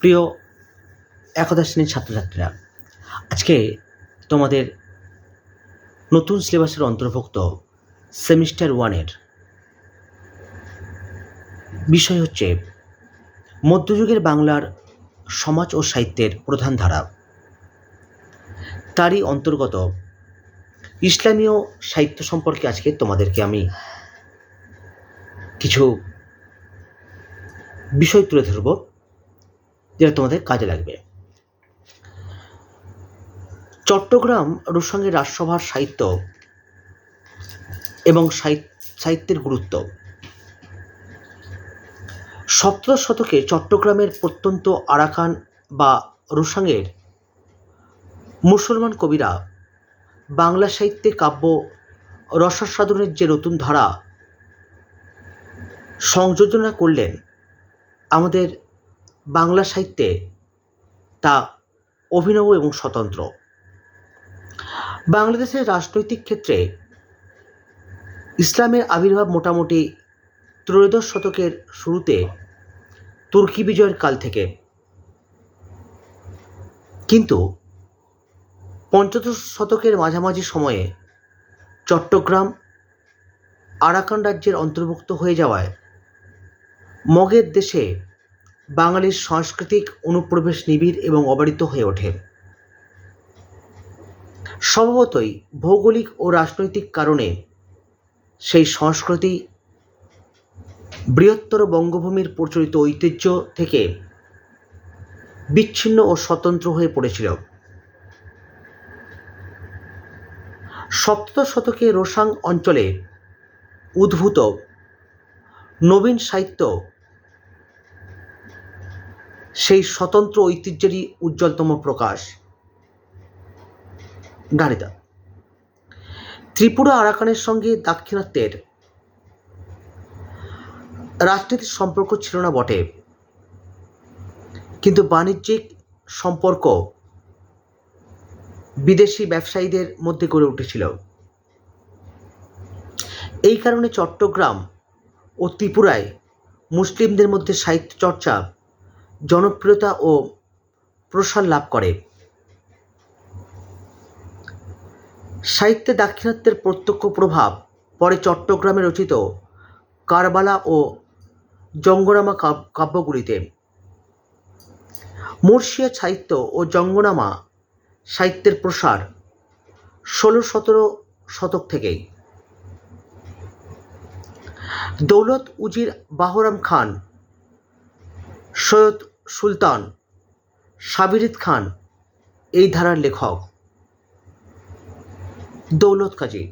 প্রিয় একদা শ্রেণির ছাত্রছাত্রীরা, আজকে তোমাদের নতুন সিলেবাসের অন্তর্ভুক্ত সেমিস্টার ওয়ানের বিষয় হচ্ছে মধ্যযুগের বাংলার সমাজ ও সাহিত্যের প্রধান ধারা। তারই অন্তর্গত ইসলামীয় সাহিত্য সম্পর্কে আজকে তোমাদেরকে আমি কিছু বিষয় তুলে ধরব। যেটা তোমাদের কাজে লাগবে। চট্টগ্রাম রুসঙ্গের রাজসভার সাহিত্য এবং সাহিত্যের গুরুত্ব। সপ্তদশ শতকে চট্টগ্রামের প্রত্যন্ত আরাকান বা রুসাংয়ের মুসলমান কবিরা বাংলা সাহিত্যে কাব্য রসাস্বাদনের যে নতুন ধারা সংযোজনা করলেন, আমাদের বাংলা সাহিত্যে তা অভিনব এবং স্বতন্ত্র। বাংলাদেশের রাজনৈতিক ক্ষেত্রে ইসলামের আবির্ভাব মোটামুটি ত্রয়োদশ শতকের শুরুতে তুর্কি বিজয়ের কাল থেকে। কিন্তু পঞ্চদশ শতকের মাঝামাঝি সময়ে চট্টগ্রাম, আরাকান রাজ্যের অন্তর্ভুক্ত হয়ে যাওয়ায় মগের দেশে বাঙালির সাংস্কৃতিক অনুপ্রবেশ নিবিড় এবং অবারিত হয়ে ওঠে। সম্ভবতই ভৌগোলিক ও রাজনৈতিক কারণে সেই সংস্কৃতি বৃহত্তর বঙ্গভূমির প্রচলিত ঐতিহ্য থেকে বিচ্ছিন্ন ও স্বতন্ত্র হয়ে পড়েছিল। সপ্তদশ শতকে রোসাং অঞ্চলে উদ্ভূত নবীন সাহিত্য সেই স্বতন্ত্র ঐতিহ্যেরই উজ্জ্বলতম প্রকাশ। নারীদা ত্রিপুরা আরাকানের সঙ্গে দাক্ষিণাত্যের। রাজনীতির সম্পর্ক ছিল না বটে। কিন্তু বাণিজ্যিক সম্পর্ক বিদেশি ব্যবসায়ীদের মধ্যে গড়ে উঠেছিল। এই কারণে চট্টগ্রাম ও ত্রিপুরায় মুসলিমদের মধ্যে সাহিত্য চর্চা জনপ্রিয়তা ও প্রসার লাভ করে। সাহিত্যে দাক্ষিণাত্যের প্রত্যক্ষ প্রভাব পরে চট্টগ্রামে রচিত কারবালা ও জঙ্গনামা কাব্যগুলিতে। মুর্শিয়া সাহিত্য ও জঙ্গনামা সাহিত্যের প্রসার ষোলো সতেরো শতক থেকেই। দৌলত উজির বাহরাম খান সৈয়দ সুলতান সাবিরিদ খান, এই ধারার লেখক। দৌলত কাজী।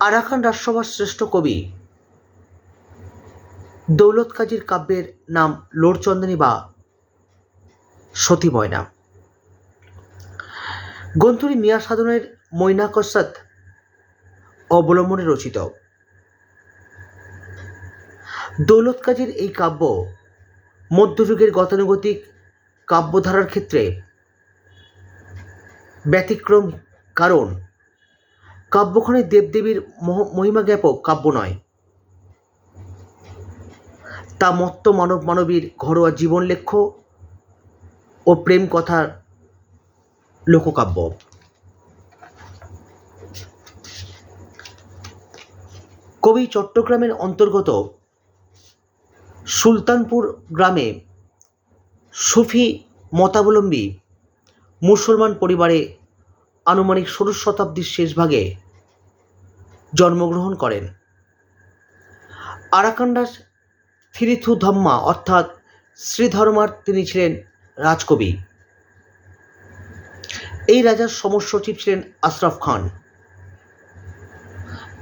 আরাকান রাজসভার শ্রেষ্ঠ কবি। দৌলত কাজীর কাব্যের নাম লোরচন্দনী বা সতী ময়না। গ্রন্থটি মিয়া সাধনের ময়না কসাদ অবলম্বনে রচিত। দৌলত কাজীর এই কাব্য মধ্যযুগের গতানুগতিক কাব্যধারার ক্ষেত্রে ব্যতিক্রম কারণ, কাব্যখানে দেবদেবীর মহিমা জ্ঞাপক কাব্য নয়। তা মত্ত মানব মানবীর ঘরোয়া জীবন লেখ্য ও প্রেম কথার লোককাব্য। কবি চট্টগ্রামের অন্তর্গত সুলতানপুর গ্রামে সুফি মতাবলম্বী মুসলমান পরিবারে আনুমানিক ষোড়শ শতাব্দীর শেষভাগে জন্মগ্রহণ করেন। আরাকান্ডাস থিরিথু ধম্মা অর্থাৎ শ্রীধর্মার তিনি ছিলেন রাজকবি। এই রাজার সমসচিব ছিলেন আশরাফ খান।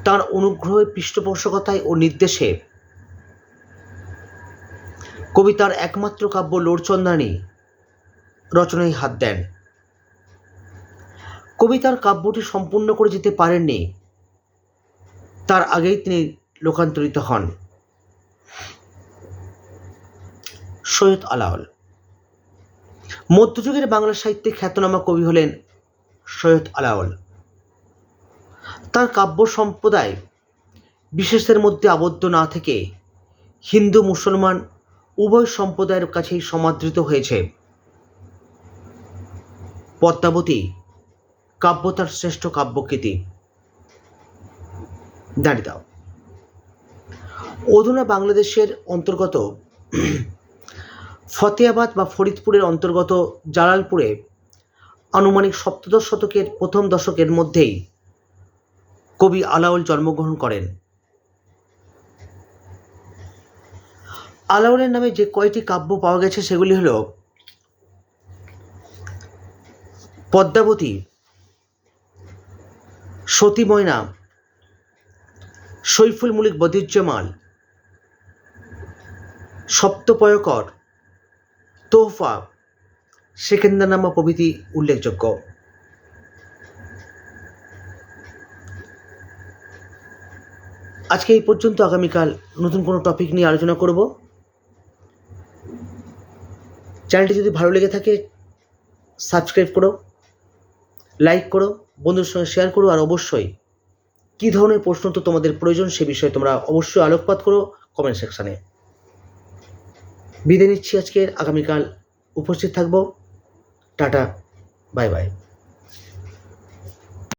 তার অনুগ্রহে পৃষ্ঠপোষকতায় ও নির্দেশে কবিতার একমাত্র কাব্য লোরচন্দানী রচনায় হাত দেন। কবিতার কাব্যটি সম্পূর্ণ করে যেতে পারেননি। তার আগেই তিনি লোকান্তরিত হন। সৈয়দ আলাওল মধ্যযুগের বাংলা সাহিত্যে খ্যাতনামা কবি হলেন সৈয়দ আলাওল তার কাব্য সম্প্রদায় বিশেষের মধ্যে আবদ্ধ না থেকে হিন্দু, মুসলমান উভয় সম্প্রদায়ের কাছেই সমাদৃত হয়েছে। পদ্মাবতী কাব্য তার শ্রেষ্ঠ কাব্যকৃতি। দাঁড়িয়ে অধুনা বাংলাদেশের অন্তর্গত ফতেয়াবাদ বা ফরিদপুরের অন্তর্গত জালালপুরে আনুমানিক সপ্তদশ শতকের প্রথম দশকের মধ্যেই কবি আলাউল জন্মগ্রহণ করেন। আলাউলের নামে যে কয়টি কাব্য পাওয়া গেছে সেগুলি হল পদ্মাবতী সতী সৈফুল মুলিক বদিজ্জমাল সপ্তপয়কর, তোহফা, সেকেন্দানামা প্রভৃতি উল্লেখযোগ্য। আজকে এই পর্যন্ত আগামীকাল নতুন কোনো টপিক নিয়ে আলোচনা করব। চ্যানেলটি যদি ভালো লেগে থাকে সাবস্ক্রাইব করো লাইক করো বন্ধুর সঙ্গে শেয়ার করো, আর অবশ্যই কী ধরনের প্রশ্ন তো তোমাদের প্রয়োজন সে বিষয়ে তোমরা অবশ্যই আলোকপাত করো কমেন্ট সেকশানে বিদায় নিচ্ছি আজকের, আগামীকাল উপস্থিত থাকব। Tata bye bye